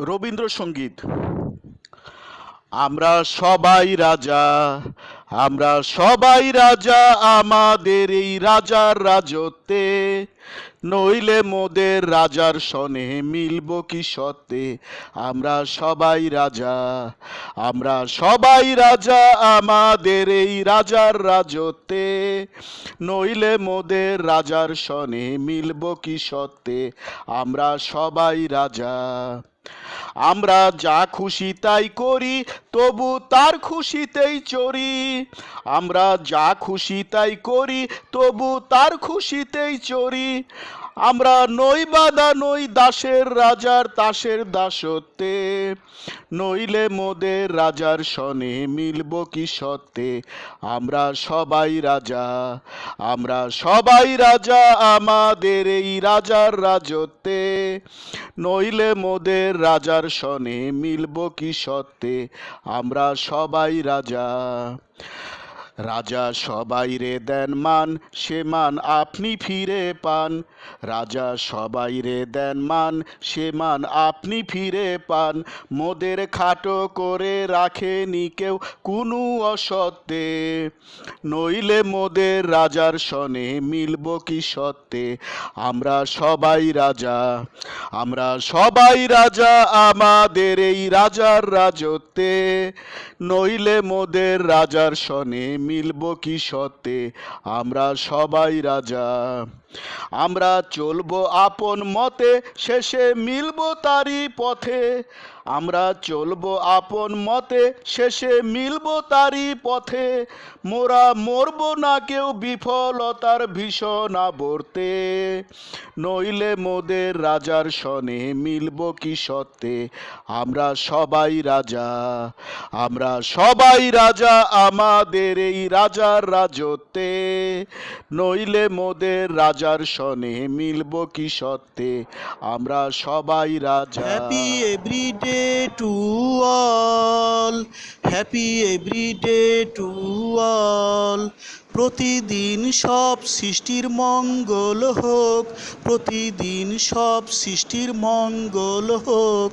রবীন্দ্রসঙ্গীত। আমরা সবাই রাজা, আমরা সবাই রাজা, আমাদের এই রাজার রাজত্বে। নইলে মোদের রাজার সনে মিলব কি সত্ত্বে? আমরা সবাই রাজা, আমরা সবাই রাজা, আমাদের এই রাজার রাজত্বে। নইলে মোদের রাজার সনে মিলব কি সত্ত্বে? আমরা সবাই রাজা আমরা যা খুশি তাই করি, তবু তার খুশিতেই চরি আমরা যা খুশি তাই করি, তবু তার খুশিতেই চড়ি। আমরা নই বাদা, নই দাসের রাজার, তাসের দাসত্বে। নইলে মোদের রাজার সনে মিলব কি সত্ত্বে? আমরা সবাই রাজা, আমরা সবাই রাজা, আমাদের এই রাজার রাজত্বে। নইলে মোদের রাজার সনে মিলব কি সত্ত্বে? আমরা সবাই রাজা রাজা সবাই রে দেন মান, সে মান আপনি ফিরে পান। রাজা সবাই রে দেন মান, সে মান আপনি ফিরে পান। মোদের খাটো করে রাখেনি কেউ কোনো অসত্ত্বে নইলে মোদের রাজার সনে মিলব কি সত্ত্বে আমরা সবাই রাজা, আমরা সবাই রাজা, আমাদের এই রাজার রাজত্বে। নইলে মোদের রাজার সনে মিলব কি সতে? আমরা সবাই রাজা। আমরা চলবো আপন মতে শেষে মিলব তারই পথে। আমরা চলবো আপন মতে, শেষে মিলবো তারই পথে। মোরা মরবো না কেউ বিফলতার ভীষণ আবর্তে। নইলে মোদের রাজার সনে মিলব কি সত্ত্বে আমরা সবাই রাজা, আমরা সবাই রাজা, আমাদের এই রাজার রাজত্বে। নইলে মোদের রাজার সনে মিলব কি সত্ত্বে আমরা সবাই রাজা। Happy every day to all happy every day to all প্রতিদিন সব সৃষ্টির মঙ্গল হোক, প্রতিদিন সব সৃষ্টির মঙ্গল হোক।